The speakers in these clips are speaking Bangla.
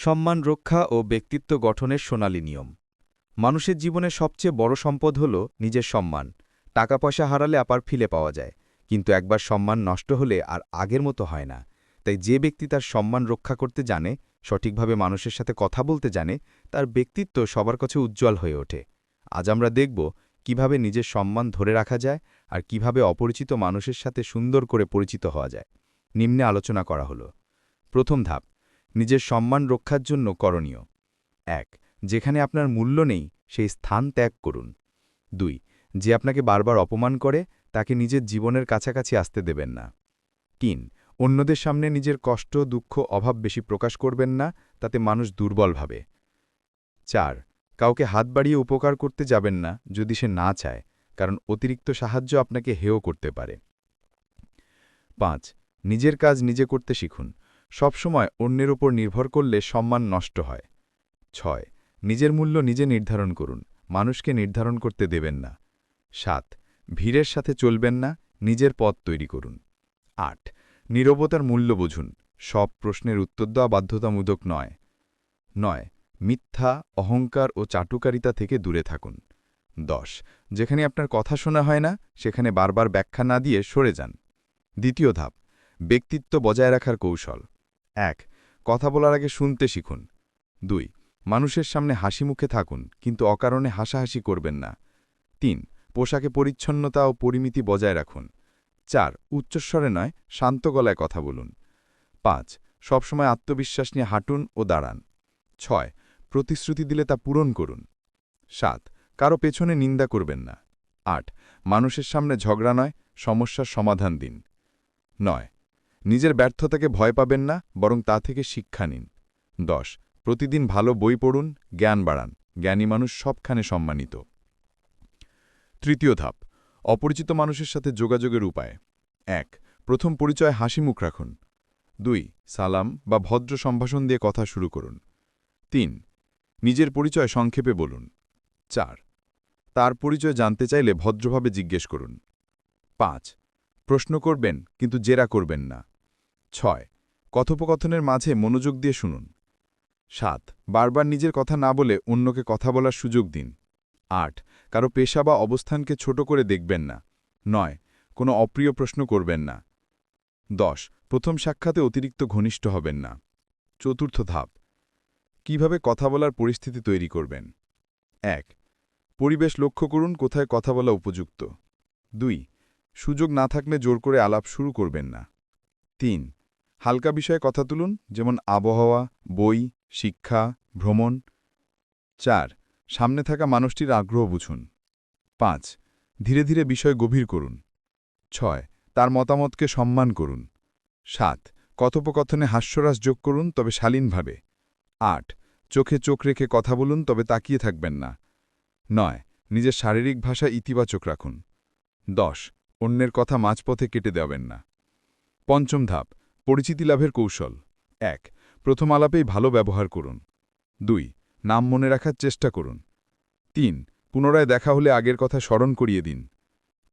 সম্মান, রক্ষা ও ব্যক্তিত্ব গঠনের সোনালী নিয়ম। মানুষের জীবনে সবচেয়ে বড় সম্পদ হল নিজের সম্মান। টাকা পয়সা হারালে আবার ফিলে পাওয়া যায়, কিন্তু একবার সম্মান নষ্ট হলে আর আগের মতো হয় না। তাই যে ব্যক্তি তার সম্মান রক্ষা করতে জানে, সঠিকভাবে মানুষের সাথে কথা বলতে জানে, তার ব্যক্তিত্ব সবার কাছে উজ্জ্বল হয়ে ওঠে। আজ আমরা দেখব কীভাবে নিজের সম্মান ধরে রাখা যায় আর কীভাবে অপরিচিত মানুষের সাথে সুন্দর করে পরিচিত হওয়া যায়। নিম্নে আলোচনা করা হলো। প্রথম ধাপ নিজের সম্মান রক্ষার জন্য করণীয়। এক, যেখানে আপনার মূল্য নেই, সেই স্থান ত্যাগ করুন। দুই, যে আপনাকে বারবার অপমান করে, তাকে নিজের জীবনের কাছাকাছি আসতে দেবেন না। তিন, অন্যদের সামনে নিজের কষ্ট, দুঃখ, অভাব বেশি প্রকাশ করবেন না, তাতে মানুষ দুর্বল ভাবে। চার, কাউকে হাত বাড়িয়ে উপকার করতে যাবেন না, যদি সে না চায়, কারণ অতিরিক্ত সাহায্য আপনাকে হেয় করতে পারে। পাঁচ, নিজের কাজ নিজে করতে শিখুন। সবসময় অন্যের উপর নির্ভর করলে সম্মান নষ্ট হয়। ছয়, নিজের মূল্য নিজে নির্ধারণ করুন। মানুষকে নির্ধারণ করতে দেবেন না। সাত, ভিড়ের সাথে চলবেন না, নিজের পথ তৈরি করুন। আট, নীরবতার মূল্য বুঝুন। সব প্রশ্নের উত্তর দেওয়া বাধ্যতামূলক নয়। নয়, মিথ্যা, অহংকার ও চাটুকারিতা থেকে দূরে থাকুন। দশ, যেখানে আপনার কথা শোনা হয় না, সেখানে বারবার ব্যাখ্যা না দিয়ে সরে যান। দ্বিতীয় ধাপ, ব্যক্তিত্ব বজায় রাখার কৌশল। এক, কথা বলার আগে শুনতে শিখুন। দুই, মানুষের সামনে হাসি মুখে থাকুন, কিন্তু অকারণে হাসাহাসি করবেন না। তিন, পোশাকে পরিচ্ছন্নতা ও পরিমিতি বজায় রাখুন। চার, উচ্চস্বরে নয়, শান্ত গলায় কথা বলুন। পাঁচ, সবসময় আত্মবিশ্বাস নিয়ে হাঁটুন ও দাঁড়ান। ছয়, প্রতিশ্রুতি দিলে তা পূরণ করুন। সাত, কারও পেছনে নিন্দা করবেন না। আট, মানুষের সামনে ঝগড়া নয়, সমস্যার সমাধান দিন। নয় নিজের ব্যর্থতাকে ভয় পাবেন না, বরং তা থেকে শিক্ষা নিন। দশ, প্রতিদিন ভালো বই পড়ুন, জ্ঞান বাড়ান, জ্ঞানী মানুষ সবখানে সম্মানিত। তৃতীয় ধাপ, অপরিচিত মানুষের সাথে যোগাযোগের উপায়। এক, প্রথম পরিচয় হাসি মুখ রাখুন। দুই, সালাম বা ভদ্র সম্ভাষণ দিয়ে কথা শুরু করুন। তিন, নিজের পরিচয় সংক্ষেপে বলুন। চার, তার পরিচয় জানতে চাইলে ভদ্রভাবে জিজ্ঞেস করুন। পাঁচ, প্রশ্ন করবেন কিন্তু জেরা করবেন না। ছয়। কথোপকথনের মাঝে মনোযোগ দিয়ে শুনুন। সাত। বারবার নিজের কথা না বলে অন্যকে কথা বলার সুযোগ দিন। আট। কারও পেশা বা অবস্থানকে ছোট করে দেখবেন না। নয়। কোনো অপ্রিয় প্রশ্ন করবেন না। দশ। প্রথম সাক্ষাতে অতিরিক্ত ঘনিষ্ঠ হবেন না। চতুর্থ ধাপ। কীভাবে কথা বলার পরিস্থিতি তৈরি করবেন? এক। পরিবেশ লক্ষ্য করুন কোথায় কথা বলা উপযুক্ত। দুই। সুযোগ না থাকলে জোর করে আলাপ শুরু করবেন না। তিন। হালকা বিষয়ে কথা তুলুন, যেমন আবহাওয়া, বই, শিক্ষা, ভ্রমণ। চার, সামনে থাকা মানুষটির আগ্রহ বুঝুন। পাঁচ, ধীরে ধীরে বিষয় গভীর করুন। ছয়, তার মতামতকে সম্মান করুন। সাত, কথোপকথনে হাস্যরাস যোগ করুন, তবে শালীনভাবে। আট, চোখে চোখ রেখে কথা বলুন, তবে তাকিয়ে থাকবেন না। নয়, নিজের শারীরিক ভাষা ইতিবাচক রাখুন। দশ, অন্যের কথা মাঝপথে কেটে দেবেন না। পঞ্চম ধাপ পরিচিতি লাভের কৌশল। এক, প্রথম আলাপেই ভালো ব্যবহার করুন। দুই, নাম মনে রাখার চেষ্টা করুন। তিন, পুনরায় দেখা হলে আগের কথা স্মরণ করিয়ে দিন।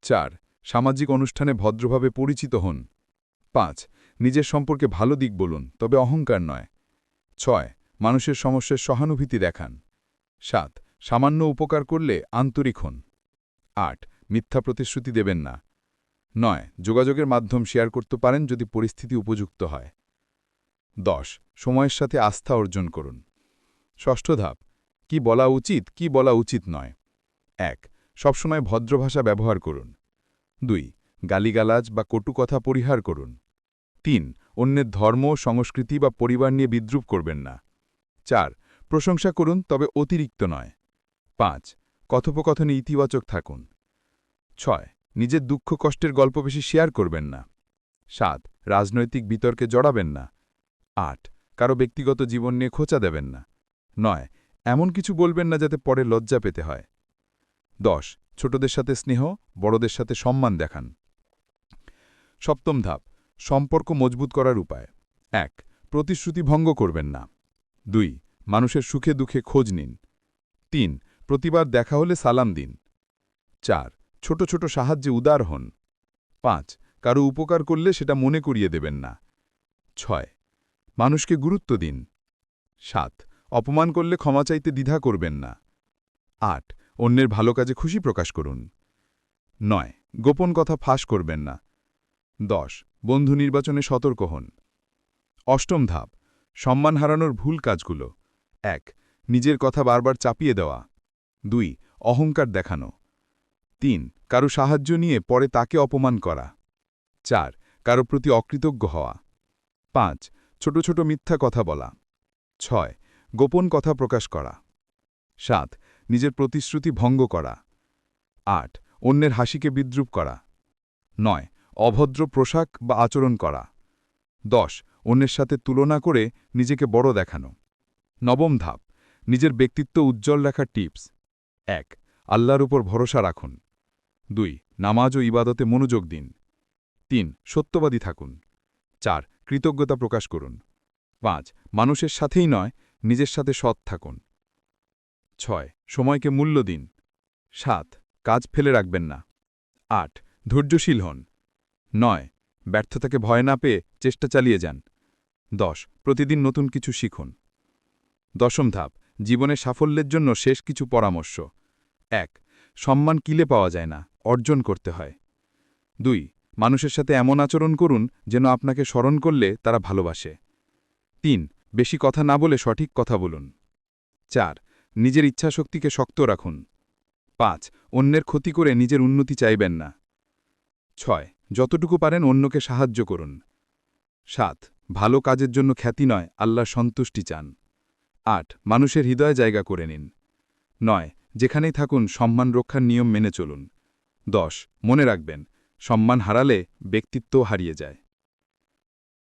চার, সামাজিক অনুষ্ঠানে ভদ্রভাবে পরিচিত হন। পাঁচ, নিজের সম্পর্কে ভালো দিক বলুন, তবে অহংকার নয়। ছয়, মানুষের সমস্যার সহানুভূতি দেখান। সাত, সামান্য উপকার করলে আন্তরিক হন। আট, মিথ্যা প্রতিশ্রুতি দেবেন না। নয়, যোগাযোগের মাধ্যম শেয়ার করতে পারেন যদি পরিস্থিতি উপযুক্ত হয়। দশ, সময়ের সাথে আস্থা অর্জন করুন। ষষ্ঠ ধাপ, কি বলা উচিত, কি বলা উচিত নয়। এক, সবসময় ভদ্র ভাষা ব্যবহার করুন। দুই, গালিগালাজ বা কটু কথা পরিহার করুন। তিন, অন্যের ধর্ম, সংস্কৃতি বা পরিবার নিয়ে বিদ্রুপ করবেন না। চার, প্রশংসা করুন, তবে অতিরিক্ত নয়। পাঁচ, কথোপকথনে ইতিবাচক থাকুন। ছয় নিজের দুঃখ কষ্টের গল্প বেশি শেয়ার করবেন না। সাত, রাজনৈতিক বিতর্কে জড়াবেন না। আট, কারও ব্যক্তিগত জীবন নিয়ে খোঁচা দেবেন না। নয়, এমন কিছু বলবেন না যাতে পরে লজ্জা পেতে হয়। দশ, ছোটদের সাথে স্নেহ, বড়দের সাথে সম্মান দেখান। সপ্তম ধাপ, সম্পর্ক মজবুত করার উপায়। এক, প্রতিশ্রুতি ভঙ্গ করবেন না। দুই, মানুষের সুখে দুঃখে খোঁজ নিন। তিন, প্রতিবার দেখা হলে সালাম দিন। চার ছোট ছোট সাহায্যে উদার হন। পাঁচ, কারও উপকার করলে সেটা মনে করিয়ে দেবেন না। ছয়, মানুষকে গুরুত্ব দিন। সাত, অপমান করলে ক্ষমা চাইতে দ্বিধা করবেন না। আট, অন্যের ভালো কাজে খুশি প্রকাশ করুন। নয়, গোপন কথা ফাঁস করবেন না। দশ, বন্ধু নির্বাচনে সতর্ক হন। অষ্টম ধাপ, সম্মান হারানোর ভুল কাজগুলো। এক, নিজের কথা বারবার চাপিয়ে দেওয়া। দুই, অহংকার দেখানো। তিন, কারও সাহায্য নিয়ে পরে তাকে অপমান করা। চার, কারও প্রতি অকৃতজ্ঞ হওয়া। পাঁচ, ছোট ছোট মিথ্যা কথা বলা। ছয়, গোপন কথা প্রকাশ করা। সাত, নিজের প্রতিশ্রুতি ভঙ্গ করা। আট, অন্যের হাসিকে বিদ্রুপ করা। নয়, অভদ্র পোশাক বা আচরণ করা। দশ, অন্যের সাথে তুলনা করে নিজেকে বড় দেখানো। নবম ধাপ, নিজের ব্যক্তিত্ব উজ্জ্বল রাখার টিপস। এক, আল্লাহর উপর ভরসা রাখুন। দুই, নামাজ ও ইবাদতে মনোযোগ দিন। তিন, সত্যবাদী থাকুন। চার, কৃতজ্ঞতা প্রকাশ করুন। পাঁচ, মানুষের সাথেই নয়, নিজের সাথে সৎ থাকুন। ছয়, সময়কে মূল্য দিন। সাত, কাজ ফেলে রাখবেন না। আট, ধৈর্যশীল হন। নয়, ব্যর্থতাকে ভয় না পেয়ে চেষ্টা চালিয়ে যান। দশ, প্রতিদিন নতুন কিছু শিখুন। দশম ধাপ, জীবনের সাফল্যের জন্য শেষ কিছু পরামর্শ। এক, সম্মান কিলে পাওয়া যায় না। অর্জন করতে হয়। দুই, মানুষের সাথে এমন আচরণ করুন যেন আপনাকে স্মরণ করলে তারা ভালোবাসে। তিন, বেশি কথা না বলে সঠিক কথা বলুন। চার, নিজের ইচ্ছাশক্তিকে শক্ত রাখুন। পাঁচ, অন্যের ক্ষতি করে নিজের উন্নতি চাইবেন না। ছয়, যতটুকু পারেন অন্যকে সাহায্য করুন। সাত, ভালো কাজের জন্য খ্যাতি নয় আল্লাহ সন্তুষ্টি চান। আট, মানুষের হৃদয় জায়গা করে নিন। নয়, যেখানেই থাকুন সম্মান রক্ষার নিয়ম মেনে চলুন। দশ। মনে রাখবেন সম্মান হারালে ব্যক্তিত্ব হারিয়ে যায়।